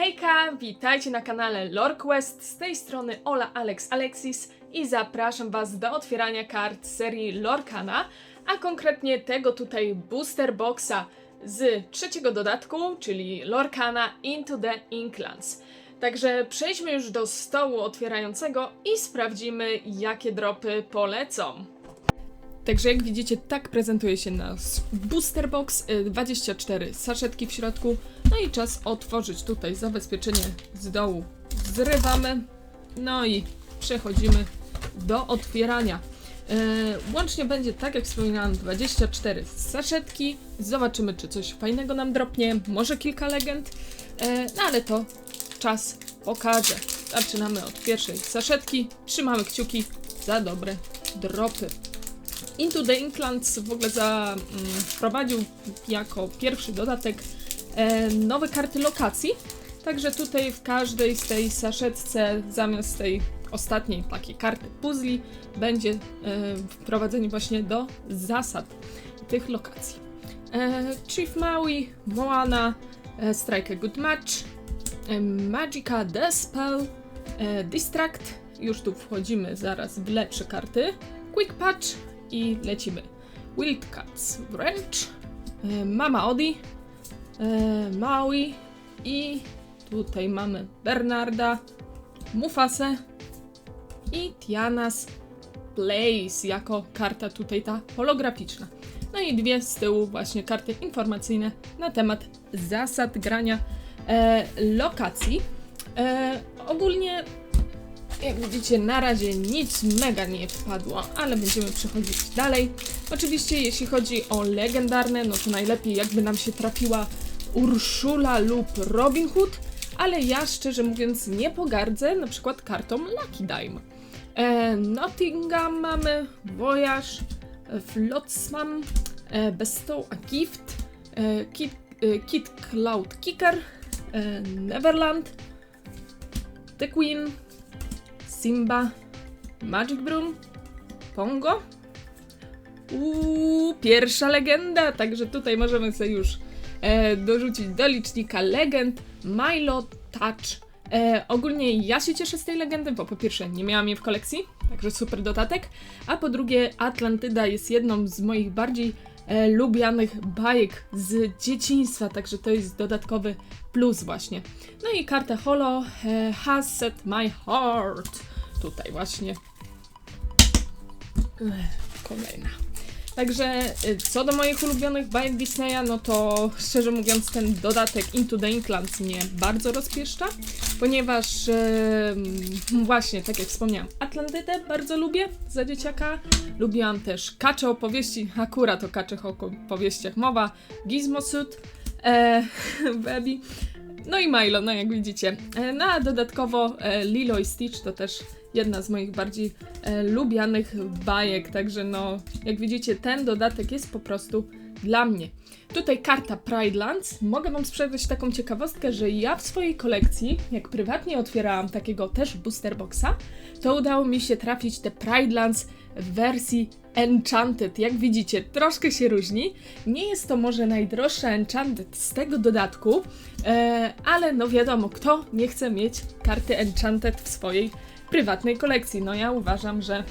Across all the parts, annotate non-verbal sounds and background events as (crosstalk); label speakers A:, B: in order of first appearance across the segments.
A: Hejka, witajcie na kanale LoreQuest, z tej strony Ola Alex Alexis i zapraszam Was do otwierania kart serii Lorcana, a konkretnie tego tutaj booster boxa z trzeciego dodatku, czyli Lorcana Into the Inklands. Także przejdźmy już do stołu otwierającego i sprawdzimy jakie dropy polecą. Także jak widzicie, tak prezentuje się nasz booster box, y, 24 saszetki w środku. No i czas otworzyć tutaj zabezpieczenie z dołu. Zrywamy, no i przechodzimy do otwierania. E, łącznie będzie, tak jak wspominałam, 24 saszetki. Zobaczymy, czy coś fajnego nam dropnie, może kilka legend, e, no ale to czas pokaże. Zaczynamy od pierwszej saszetki, trzymamy kciuki za dobre dropy. Into the Inklands w ogóle za, mm, wprowadził jako pierwszy dodatek nowe karty lokacji. Także tutaj w każdej z tej saszetce zamiast tej ostatniej takiej karty puzli będzie e, wprowadzenie właśnie do zasad tych lokacji. E, Chief Maui, Moana, e, Strike a Good Match, e, Magica e, Distract, już tu wchodzimy zaraz w lepsze karty, Quick Patch i lecimy. Wildcats Wrench, e, Mama Odi, e, Maui i tutaj mamy Bernarda, Mufasę i Tianas Place jako karta tutaj ta holograficzna. No i dwie z tyłu właśnie karty informacyjne na temat zasad grania e, lokacji. E, ogólnie jak widzicie, na razie nic mega nie wpadło, ale będziemy przechodzić dalej. Oczywiście, jeśli chodzi o legendarne, no to najlepiej jakby nam się trafiła Urszula lub Robin Hood, ale ja szczerze mówiąc nie pogardzę na przykład kartą Lucky Dime. E, Nottingham mamy, Voyage, e, Flotsam, e, Bestow a Gift, e, Kid, e, Kid Cloud Kicker, e, Neverland, The Queen, Simba, Magic Broom, Pongo. Uuu, pierwsza legenda, także tutaj możemy sobie już e, dorzucić do licznika legend Milo Touch. E, ogólnie ja się cieszę z tej legendy, bo po pierwsze nie miałam jej w kolekcji, także super dodatek, a po drugie Atlantyda jest jedną z moich bardziej e, lubianych bajek z dzieciństwa, także to jest dodatkowy plus właśnie. No i kartę holo e, Has Set My Heart. Tutaj właśnie. Kolejna. Także y, co do moich ulubionych bajek Disneya, no to szczerze mówiąc ten dodatek Into the Inklands mnie bardzo rozpieszcza, ponieważ em, właśnie, tak jak wspomniałam, Atlantydę bardzo lubię za dzieciaka. Lubiłam też kacze opowieści, akurat o kaczych opowieściach mowa, Gizmo Suit, e, (laughs) Baby, no i Milo, no jak widzicie. E, No a dodatkowo e, Lilo i Stitch to też jedna z moich bardziej e, lubianych bajek, także no jak widzicie ten dodatek jest po prostu dla mnie. Tutaj karta Pridelands. Mogę wam sprzedać taką ciekawostkę, że ja w swojej kolekcji, jak prywatnie otwierałam takiego też booster boxa, to udało mi się trafić te Pridelands w wersji Enchanted. Jak widzicie, troszkę się różni. Nie jest to może najdroższa Enchanted z tego dodatku, e, ale no wiadomo, kto nie chce mieć karty Enchanted w swojej prywatnej kolekcji. No ja uważam, że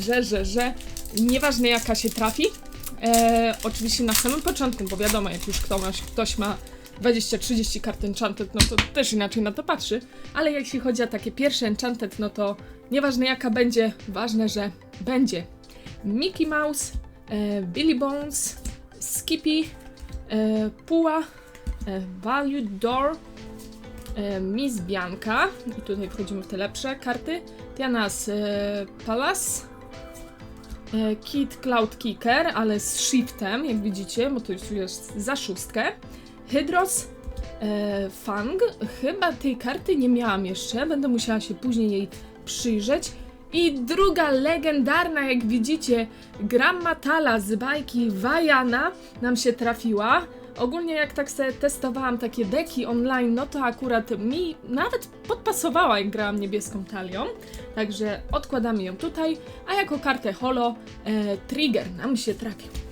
A: że, że, że nieważne jaka się trafi, e, oczywiście na samym początku, bo wiadomo, jak już ktoś, ktoś ma 20-30 kart Enchanted, no to też inaczej na to patrzy, ale jeśli chodzi o takie pierwsze Enchanted, no to nieważne jaka będzie, ważne, że będzie. Mickey Mouse, e, Billy Bones, Skippy, e, Puła, e, Value Door, e, Miss Bianca, i tutaj wchodzimy w te lepsze karty, Tianas e, Palace, e, Kid Cloud Kicker, ale z shiftem, jak widzicie, bo to już jest za szóstkę, Hydros, e, Fang, chyba tej karty nie miałam jeszcze, będę musiała się później jej przyjrzeć, i druga legendarna, jak widzicie, Grammatala z bajki Vajana nam się trafiła. Ogólnie jak tak sobie testowałam takie deki online, no to akurat mi nawet podpasowała, jak grałam niebieską talią. Także odkładamy ją tutaj, a jako kartę holo e, Trigger nam się trafił.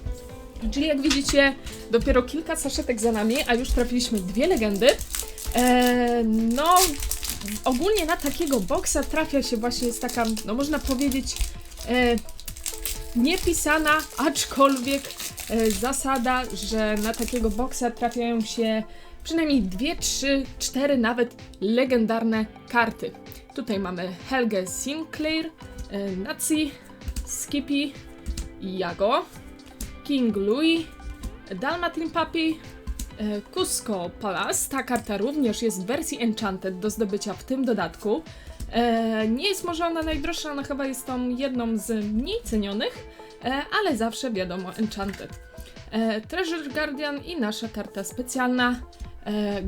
A: Czyli jak widzicie, dopiero kilka saszetek za nami, a już trafiliśmy dwie legendy. E, no, ogólnie na takiego boksa trafia się właśnie jest taka, no można powiedzieć, e, niepisana, aczkolwiek e, zasada, że na takiego boksa trafiają się przynajmniej dwie, trzy, cztery nawet legendarne karty. Tutaj mamy Helge Sinclair, e, Nazi, Skippy, Jago, King Louis, Dalmatin Puppy, e, Cusco Palace. Ta karta również jest w wersji Enchanted do zdobycia w tym dodatku. E, nie jest może ona najdroższa, ona chyba jest tą jedną z mniej cenionych, e, ale zawsze wiadomo Enchanted. Treasure Guardian i nasza karta specjalna e,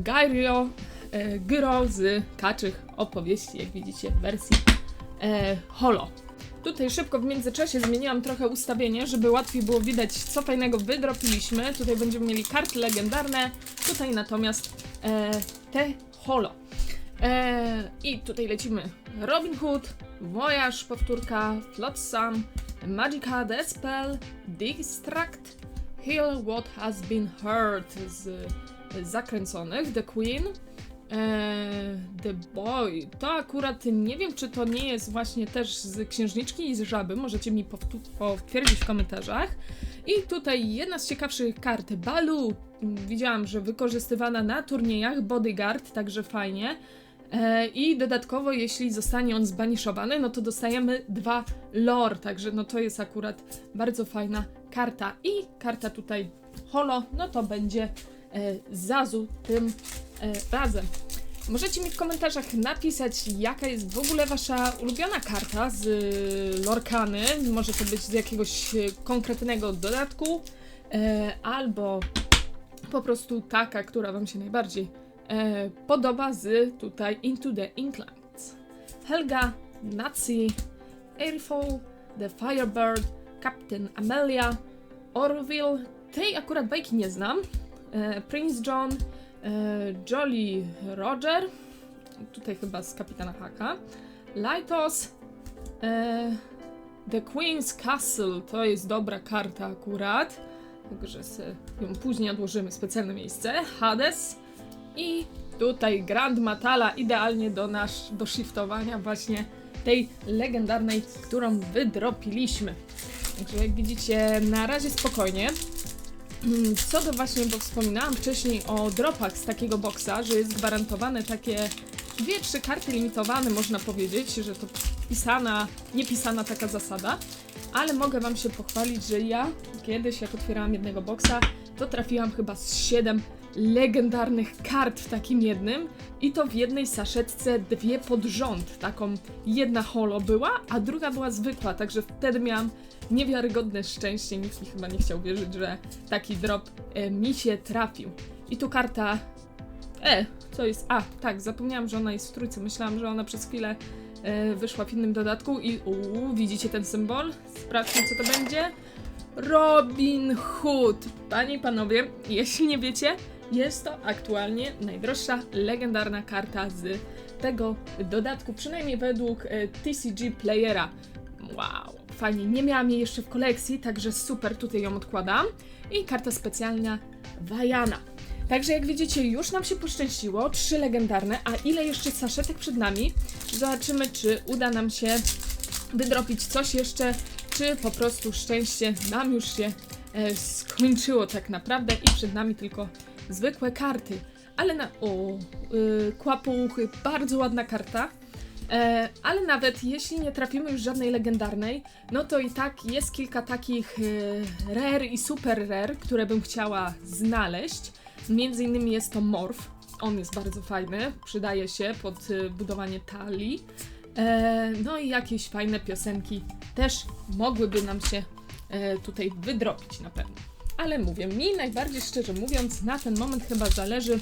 A: Gyro z kaczych opowieści, jak widzicie w wersji holo. Tutaj szybko w międzyczasie zmieniłam trochę ustawienie, żeby łatwiej było widać, co fajnego wydropiliśmy. Tutaj będziemy mieli karty legendarne, tutaj natomiast e, te holo. E, I tutaj lecimy Robin Hood, Voyage, powtórka, Flotsam, Magica, The Spell, Distract, Heal What Has Been Hurt z zakręconych, The Queen, e, The Boy. To akurat nie wiem, czy to nie jest właśnie też z księżniczki i z żaby, możecie mi potwierdzić w komentarzach. I tutaj jedna z ciekawszych kart, Balu. Widziałam, że wykorzystywana na turniejach, Bodyguard, także fajnie. E, I dodatkowo, jeśli zostanie on zbaniszowany, no to dostajemy dwa lore, także no to jest akurat bardzo fajna karta. I karta tutaj holo, no to będzie e, Zazu tym razem. Możecie mi w komentarzach napisać, jaka jest w ogóle wasza ulubiona karta z y, Lorkany. Może to być z jakiegoś y, konkretnego dodatku, e, albo po prostu taka, która wam się najbardziej e, podoba z tutaj Into the Inklands. Helga, Nazi, Airfall, The Firebird, Captain Amelia, Orville, tej akurat bajki nie znam, e, Prince John, e, Jolly Roger, tutaj chyba z Kapitana Haka, Lightos, e, The Queen's Castle, to jest dobra karta akurat, także ją później odłożymy w specjalne miejsce, Hades i tutaj Grand Matala, idealnie do, nasz, do shiftowania właśnie tej legendarnej, którą wydropiliśmy. Także jak widzicie, na razie spokojnie. Mm, Co do właśnie, bo wspominałam wcześniej o dropach z takiego boksa, że jest gwarantowane takie dwie, trzy karty limitowane, można powiedzieć, że to pisana, niepisana taka zasada, ale mogę wam się pochwalić, że ja kiedyś, jak otwierałam jednego boksa, to trafiłam chyba z 7 legendarnych kart w takim jednym i to w jednej saszetce dwie pod rząd. Taką jedna holo była, a druga była zwykła, także wtedy miałam niewiarygodne szczęście. Nikt mi chyba nie chciał wierzyć, że taki drop e, mi się trafił. I tu karta. E, co jest? A, tak, zapomniałam, że ona jest w trójce. Myślałam, że ona przez chwilę e, wyszła w innym dodatku i uuu, widzicie ten symbol? Sprawdźmy, co to będzie. Robin Hood. Panie i panowie, jeśli nie wiecie, jest to aktualnie najdroższa legendarna karta z tego dodatku, przynajmniej według e, TCG Playera. Wow, fajnie. Nie miałam jej jeszcze w kolekcji, także super, tutaj ją odkładam. I karta specjalna Vajana. Także jak widzicie, już nam się poszczęściło, trzy legendarne, a ile jeszcze saszetek przed nami? Zobaczymy, czy uda nam się wydropić coś jeszcze, czy po prostu szczęście nam już się e, skończyło tak naprawdę i przed nami tylko zwykłe karty. Ale na... O, y, kłapuchy, bardzo ładna karta. E, ale nawet jeśli nie trafimy już żadnej legendarnej, no to i tak jest kilka takich e, rare i super rare, które bym chciała znaleźć. Między innymi jest to Morph. On jest bardzo fajny, przydaje się pod e, budowanie talii. E, no i jakieś fajne piosenki też mogłyby nam się e, tutaj wydropić na pewno. Ale mówię, mi najbardziej szczerze mówiąc, na ten moment chyba zależy,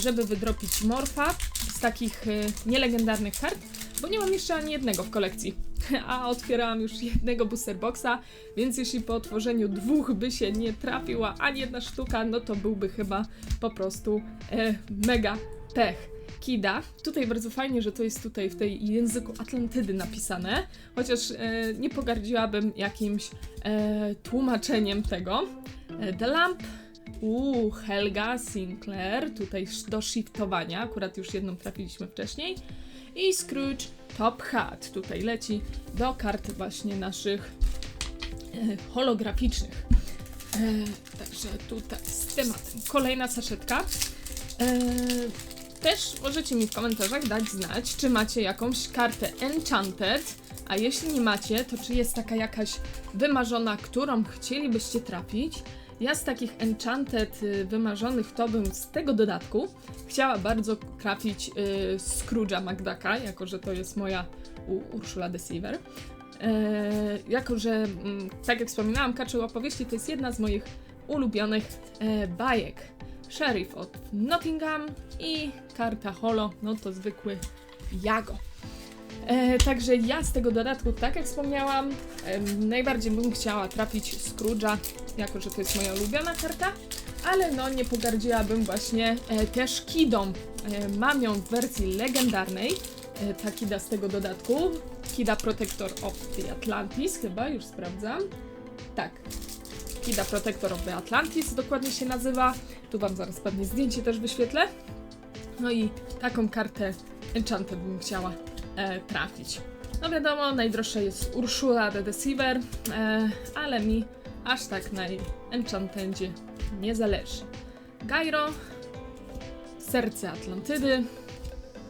A: żeby wydropić Morfa z takich e, nielegendarnych kart, bo nie mam jeszcze ani jednego w kolekcji. (laughs) A otwierałam już jednego booster boxa, więc jeśli po otworzeniu dwóch by się nie trafiła ani jedna sztuka, no to byłby chyba po prostu e, mega pech. Kida. Tutaj bardzo fajnie, że to jest tutaj w tej języku Atlantydy napisane, chociaż e, nie pogardziłabym jakimś e, tłumaczeniem tego. E, The Lamp, Uuu, Helga Sinclair, tutaj do shiftowania, akurat już jedną trafiliśmy wcześniej. I Scrooge Top Hat, tutaj leci do kart właśnie naszych e, holograficznych. E, także tutaj z tematem. Kolejna saszetka. E, też możecie mi w komentarzach dać znać, czy macie jakąś kartę Enchanted, a jeśli nie macie, to czy jest taka jakaś wymarzona, którą chcielibyście trafić. Ja z takich Enchanted y, wymarzonych to bym z tego dodatku chciała bardzo trafić y, Scrooge'a McDucka, jako że to jest moja u Ursula Deceiver. E, jako, że mm, tak jak wspominałam, Kaczył opowieści to jest jedna z moich ulubionych e, bajek. Sheriff od Nottingham i karta Holo, no to zwykły Jago. E, także ja z tego dodatku, tak jak wspomniałam, e, najbardziej bym chciała trafić Scrooge'a, jako że to jest moja ulubiona karta, ale no nie pogardziłabym właśnie e, też Kidą. E, mam ją w wersji legendarnej, e, ta Kida z tego dodatku, Kida Protector of the Atlantis, chyba, już sprawdzam. Tak, Kida Protector of the Atlantis dokładnie się nazywa. Tu wam zaraz pewnie zdjęcie też wyświetlę. No i taką kartę Enchanted bym chciała e, trafić. No wiadomo, najdroższa jest Ursula the Deceiver, e, ale mi aż tak na Enchantendzie nie zależy. Gyro, Serce Atlantydy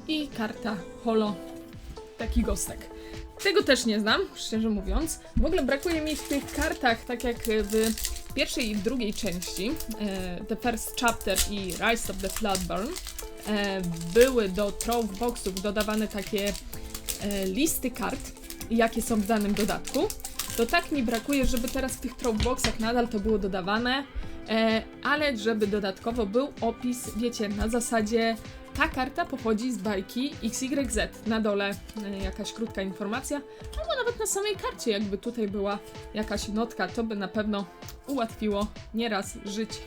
A: i karta Holo, taki gostek. Tego też nie znam, szczerze mówiąc. W ogóle brakuje mi w tych kartach, tak jak w pierwszej i drugiej części, e, The First Chapter i Rise of the Floodburn, były do Trove Boxów dodawane takie e, listy kart, jakie są w danym dodatku. To tak mi brakuje, żeby teraz w tych Trove Boxach nadal to było dodawane, e, ale żeby dodatkowo był opis, wiecie, na zasadzie ta karta pochodzi z bajki XYZ. Na dole e, jakaś krótka informacja, albo nawet na samej karcie, jakby tutaj była jakaś notka, to by na pewno ułatwiło nieraz życie.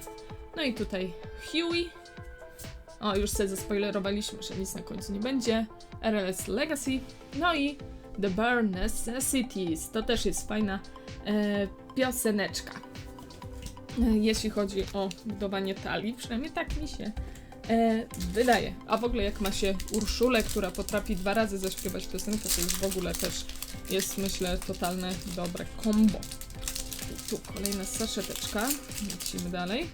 A: No i tutaj Huey. O, już sobie zaspoilerowaliśmy, że nic na końcu nie będzie. RLS Legacy. No i The Burn Necessities. To też jest fajna e, pioseneczka. E, jeśli chodzi o budowanie talii, przynajmniej tak mi się e, wydaje. A w ogóle jak ma się Urszulę, która potrafi dwa razy zaśpiewać piosenkę, to już w ogóle też jest, myślę, totalne dobre combo. Tu kolejna saszeteczka. Lecimy dalej.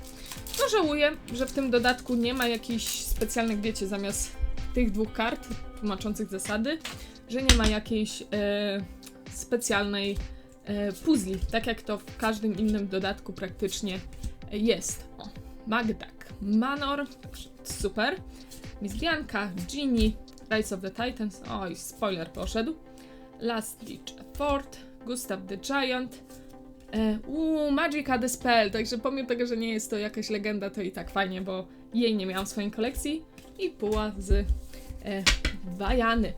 A: No żałuję, że w tym dodatku nie ma jakichś specjalnych, wiecie, zamiast tych dwóch kart tłumaczących zasady, że nie ma jakiejś e, specjalnej e, puzli, tak jak to w każdym innym dodatku praktycznie jest. O, Magdak, Manor, super. Miss Bianca, Ginny, Rise of the Titans, oj, spoiler poszedł. Last Ditch Effort, Gustav the Giant, uuu, Magica the Spell, także pomimo tego, że nie jest to jakaś legenda, to i tak fajnie, bo jej nie miałam w swojej kolekcji. I puła z e, Wajany.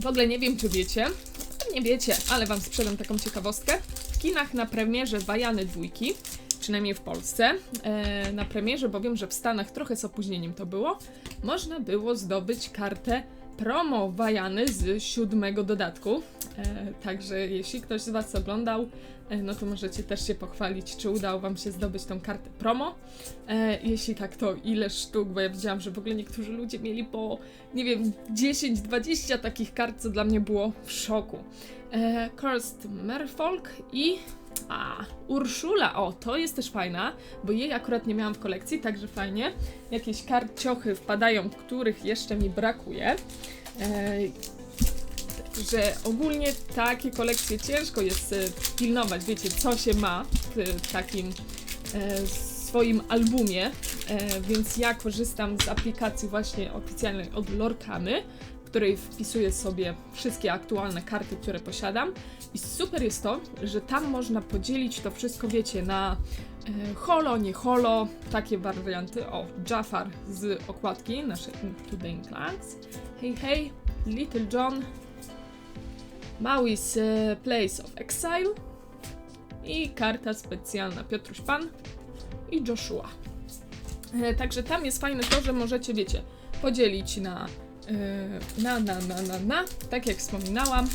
A: W ogóle nie wiem, czy wiecie, nie wiecie, ale wam sprzedam taką ciekawostkę. W kinach na premierze Wajany dwójki, przynajmniej w Polsce, e, na premierze, bo wiem, że w Stanach trochę z opóźnieniem to było, można było zdobyć kartę promo Wajany z siódmego dodatku. E, także jeśli ktoś z Was oglądał, e, no to możecie też się pochwalić, czy udało Wam się zdobyć tą kartę promo. E, jeśli tak, to ile sztuk, bo ja widziałam, że w ogóle niektórzy ludzie mieli po, nie wiem, 10-20 takich kart, co dla mnie było w szoku. Cursed Merfolk i a, Urszula, o, to jest też fajna, bo jej akurat nie miałam w kolekcji, także fajnie. Jakieś karciochy wpadają, których jeszcze mi brakuje. Że ogólnie takie kolekcje ciężko jest e, pilnować, wiecie, co się ma w takim e, swoim albumie, e, więc ja korzystam z aplikacji właśnie oficjalnej od Lorkany, w której wpisuję sobie wszystkie aktualne karty, które posiadam i super jest to, że tam można podzielić to wszystko, wiecie, na holo, nie holo, takie warianty. O, Jafar z okładki naszej the Clans. Hej, hej, Little John, Maui's e, Place of Exile i karta specjalna Piotruś Pan i Joshua. E, także tam jest fajne to, że możecie, wiecie, podzielić na, e, na, na, na, na, na, tak jak wspominałam,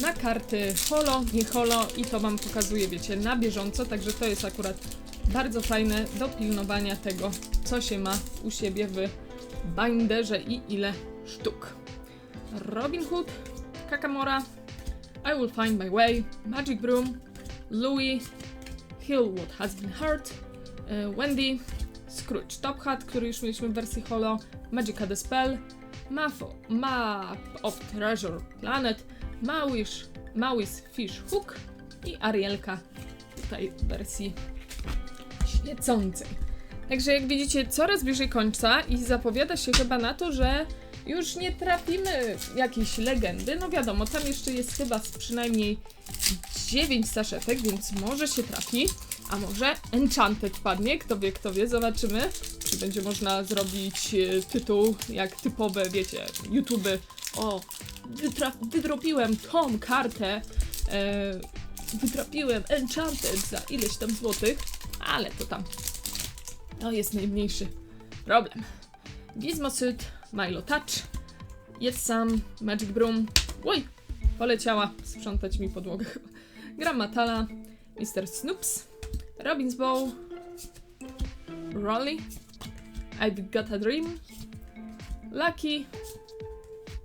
A: na karty holo, nie holo i to wam pokazuje, wiecie, na bieżąco, także to jest akurat bardzo fajne do pilnowania tego, co się ma u siebie w binderze i ile sztuk. Robin Hood, Kakamora, I Will Find My Way, Magic Broom, Louis, Heal What Has Been Hurt, e, Wendy, Scrooge Top Hat, który już mieliśmy w wersji holo, Magica the Spell, Map, Map of Treasure Planet, Mawish, Mawis Fish Hook i Arielka tutaj w wersji świecącej. Także jak widzicie, coraz bliżej końca i zapowiada się chyba na to, że już nie trafimy w jakieś legendy. No wiadomo, tam jeszcze jest chyba przynajmniej 9 saszetek, więc może się trafi. A może Enchanted padnie, kto wie, kto wie, zobaczymy. Czy będzie można zrobić e, tytuł jak typowe, wiecie, YouTube. O, wydropiłem tą kartę, e, wytrapiłem Enchanted za ileś tam złotych, ale to tam, to jest najmniejszy problem. Gizmosyt, Milo Touch, jest sam, Magic Broom, oj, poleciała sprzątać mi podłogę chyba. Grammatala, Mr. Snoops, Robin's Bow, Rolly, I've Got a Dream, Lucky,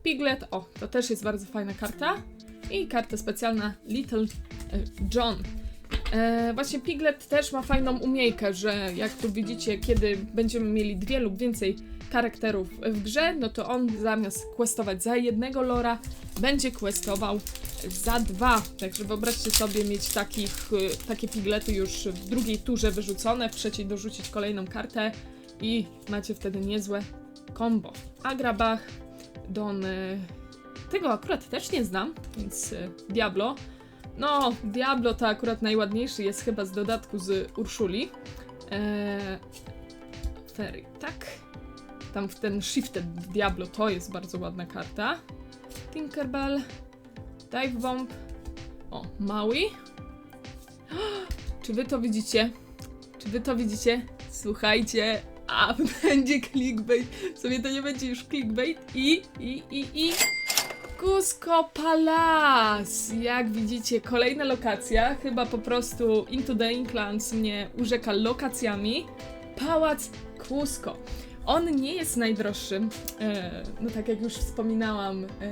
A: Piglet, o, to też jest bardzo fajna karta. I karta specjalna Little e, John. E, właśnie Piglet też ma fajną umiejkę, że jak tu widzicie, kiedy będziemy mieli dwie lub więcej charakterów w grze, no to on zamiast questować za jednego lora, będzie questował za dwa. Także wyobraźcie sobie mieć takich, e, takie piglety już w drugiej turze wyrzucone, w trzeciej dorzucić kolejną kartę i macie wtedy niezłe combo. Agrabach, Don. e, Tego akurat też nie znam, więc e, Diablo. No, Diablo to akurat najładniejszy jest chyba z dodatku z Urszuli. Eee, tak? Tam w ten Shifted Diablo to jest bardzo ładna karta. Tinkerbell, Dive Bomb, o, Maui. (gasps) Czy wy to widzicie? Czy wy to widzicie? Słuchajcie, a (laughs) będzie clickbait. Sobie to nie będzie już clickbait i, i, i, i... Cusco Palace! Jak widzicie, kolejna lokacja. Chyba po prostu Into the Inklands mnie urzeka lokacjami. Pałac Cusco. On nie jest najdroższym. E, no tak jak już wspominałam. E, e,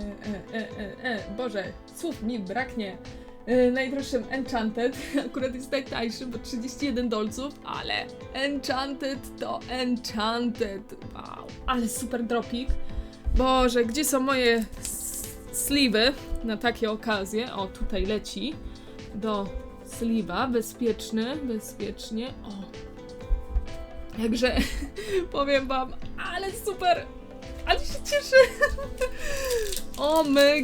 A: e, e, e, Boże, słów mi braknie. E, najdroższym Enchanted. (laughs) Akurat jest najtańszy, bo 31 dolców, ale Enchanted to Enchanted. Wow, ale super dropik. Boże, gdzie są moje sliwy na takie okazje? O, tutaj leci do sliwa. Bezpieczny, bezpiecznie. O. Także (laughs) powiem wam, ale super! Ale się cieszę! (laughs) O my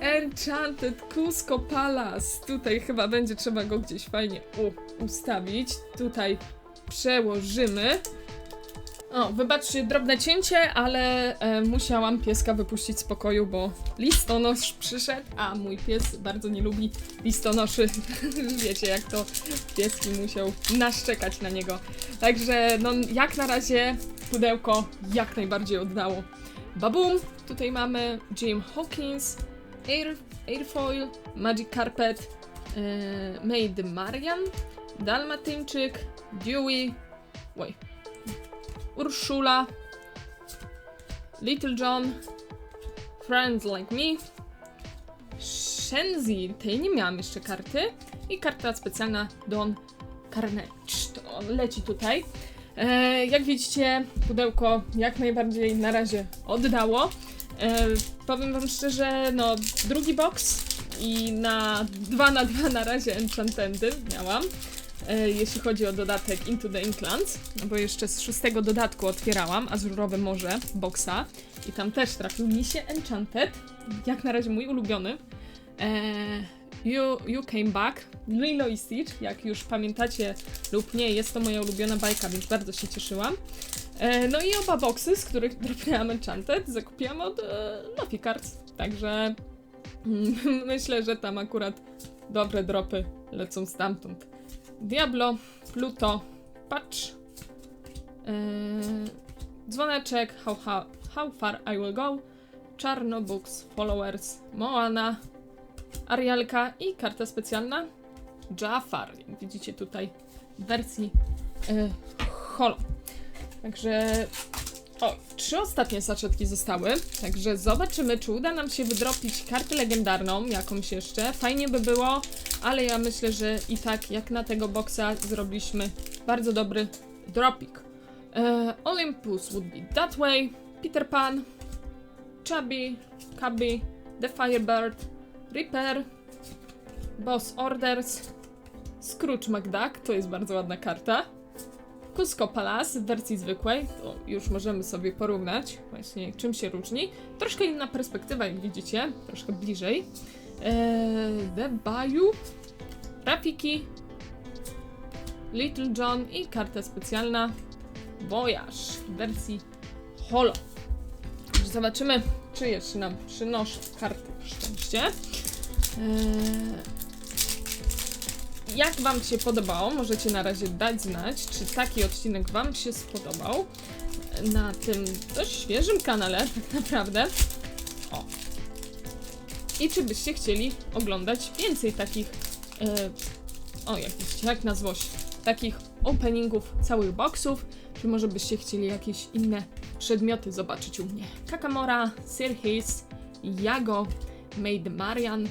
A: Enchanted Cusco Palace. Tutaj chyba będzie trzeba go gdzieś fajnie u, ustawić. Tutaj przełożymy. O, wybaczcie drobne cięcie, ale e, musiałam pieska wypuścić z pokoju, bo listonosz przyszedł, a mój pies bardzo nie lubi listonoszy. (laughs) Wiecie, jak to pieski musiał naszczekać na niego. Także, no, jak na razie pudełko jak najbardziej oddało. Babum! Tutaj mamy Jim Hawkins, Air, Airfoil, Magic Carpet, e, Maid Marian, Dalmatyńczyk, Dewey, oj, Urszula, Little John, Friends Like Me, Shenzi, tej nie miałam jeszcze karty, i karta specjalna Don Carnage. To on leci tutaj. E, jak widzicie, pudełko jak najbardziej na razie oddało. E, powiem wam szczerze, no drugi box i na 2 na 2 na razie Enchantendy miałam. E, jeśli chodzi o dodatek Into the Inklands, bo jeszcze z szóstego dodatku otwierałam Azurowe Morze boxa i tam też trafił mi się Enchanted, jak na razie mój ulubiony. E, you, you Came Back, Lilo i Stitch, jak już pamiętacie lub nie, jest to moja ulubiona bajka, więc bardzo się cieszyłam. E, no i oba boxy, z których (laughs) dropnęłam Enchanted, zakupiłam od Lofi Cards, także mm, (laughs) myślę, że tam akurat dobre dropy lecą stamtąd. Diablo, Pluto, Patch, yy, Dzwoneczek, how, how, how Far I Will Go, Czarno Books, Followers, Moana, Arialka i karta specjalna Jafar. Widzicie tutaj w wersji e, holo. Także o, trzy ostatnie saszetki zostały, także zobaczymy, czy uda nam się wydropić kartę legendarną, jakąś jeszcze. Fajnie by było, ale ja myślę, że i tak jak na tego boksa zrobiliśmy bardzo dobry dropik. E, Olympus would be that way, Peter Pan, Chubby, Cubby, The Firebird, Reaper, Boss Orders, Scrooge McDuck, to jest bardzo ładna karta. Cusco Palace w wersji zwykłej, to już możemy sobie porównać właśnie czym się różni. Troszkę inna perspektywa, jak widzicie, troszkę bliżej. Eee, The Bayou, Rafiki, Little John i karta specjalna Voyage w wersji Holo. Zobaczymy, czy jeszcze nam przynoszą karty szczęście. Eee, jak Wam się podobało? Możecie na razie dać znać, czy taki odcinek Wam się spodobał na tym dość świeżym kanale, (laughs) tak naprawdę. O. I czy byście chcieli oglądać więcej takich, e, o jak widzicie, jak na złość, takich openingów całych boxów, czy może byście chcieli jakieś inne przedmioty zobaczyć u mnie. Kakamora, Sirhis, Jago, Made Marian,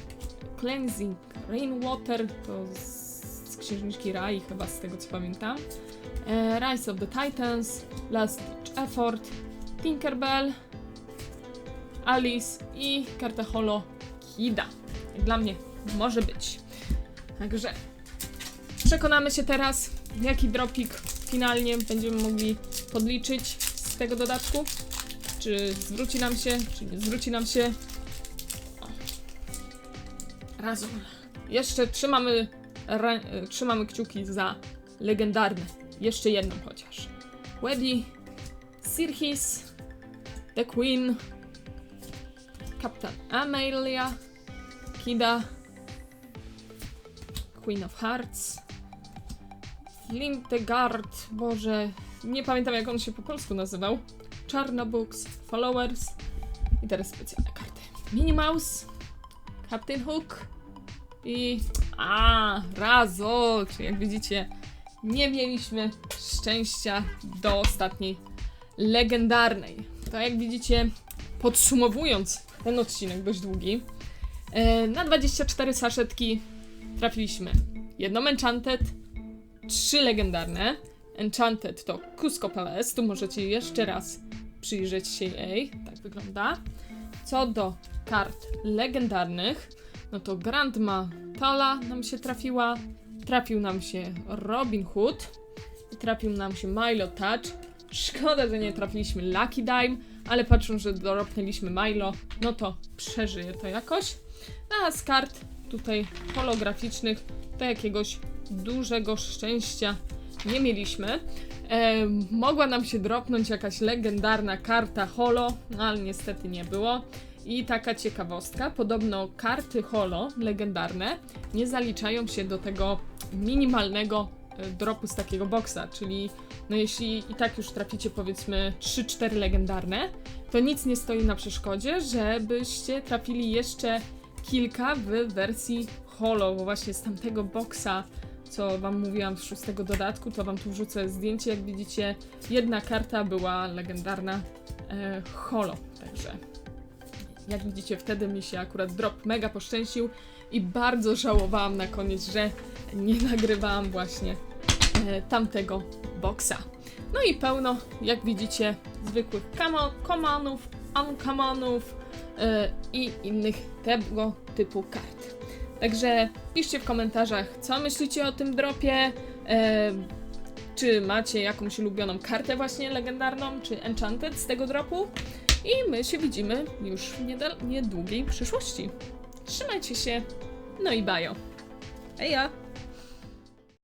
A: Cleansing Rainwater, to księżniczki Rai, chyba z tego co pamiętam. E, Rise of the Titans, Last Effort, Tinkerbell, Alice i karta Holo Kida. Jak Dla mnie może być. Także przekonamy się teraz, jaki dropik finalnie będziemy mogli podliczyć z tego dodatku. Czy zwróci nam się, czy nie zwróci nam się. Razem. Jeszcze trzymamy, e, trzymamy kciuki za legendarne. Jeszcze jedną chociaż. Weddy, Sirhis, The Queen, Kapitan Amelia, Kida, Queen of Hearts, Flintegard, Boże, nie pamiętam jak on się po polsku nazywał. Czarna Books, Followers i teraz specjalne karty. Minnie Mouse, Captain Hook i... A, Razo, czyli jak widzicie, nie mieliśmy szczęścia do ostatniej legendarnej. To jak widzicie, podsumowując ten odcinek dość długi, e, na 24 saszetki trafiliśmy jedną Enchanted, trzy legendarne. Enchanted to Cusco Palace, tu możecie jeszcze raz przyjrzeć się jej, tak wygląda. Co do kart legendarnych, no to Grandma Tala nam się trafiła, trafił nam się Robin Hood trafił nam się Milo Touch. Szkoda, że nie trafiliśmy Lucky Dime, ale patrząc, że doropnęliśmy Milo, no to przeżyje to jakoś. No a z kart tutaj holograficznych to jakiegoś dużego szczęścia nie mieliśmy. E, mogła nam się dropnąć jakaś legendarna karta holo, no ale niestety nie było. I taka ciekawostka, podobno karty holo legendarne nie zaliczają się do tego minimalnego e, dropu z takiego boksa, czyli no jeśli i tak już traficie powiedzmy 3-4 legendarne, to nic nie stoi na przeszkodzie, żebyście trafili jeszcze kilka w wersji holo, bo właśnie z tamtego boksa, co wam mówiłam z szóstego dodatku, to wam tu wrzucę zdjęcie, jak widzicie, jedna karta była legendarna e, holo, także jak widzicie, wtedy mi się akurat drop mega poszczęścił i bardzo żałowałam na koniec, że nie (laughs) nagrywałam właśnie e, tamtego boksa. No i pełno, jak widzicie, zwykłych komanów, uncomonów e, i innych tego typu kart. Także piszcie w komentarzach, co myślicie o tym dropie. E, czy macie jakąś ulubioną kartę właśnie legendarną, czy enchanted z tego dropu? I my się widzimy już w niedługiej przyszłości. Trzymajcie się, no i bajo. Eja!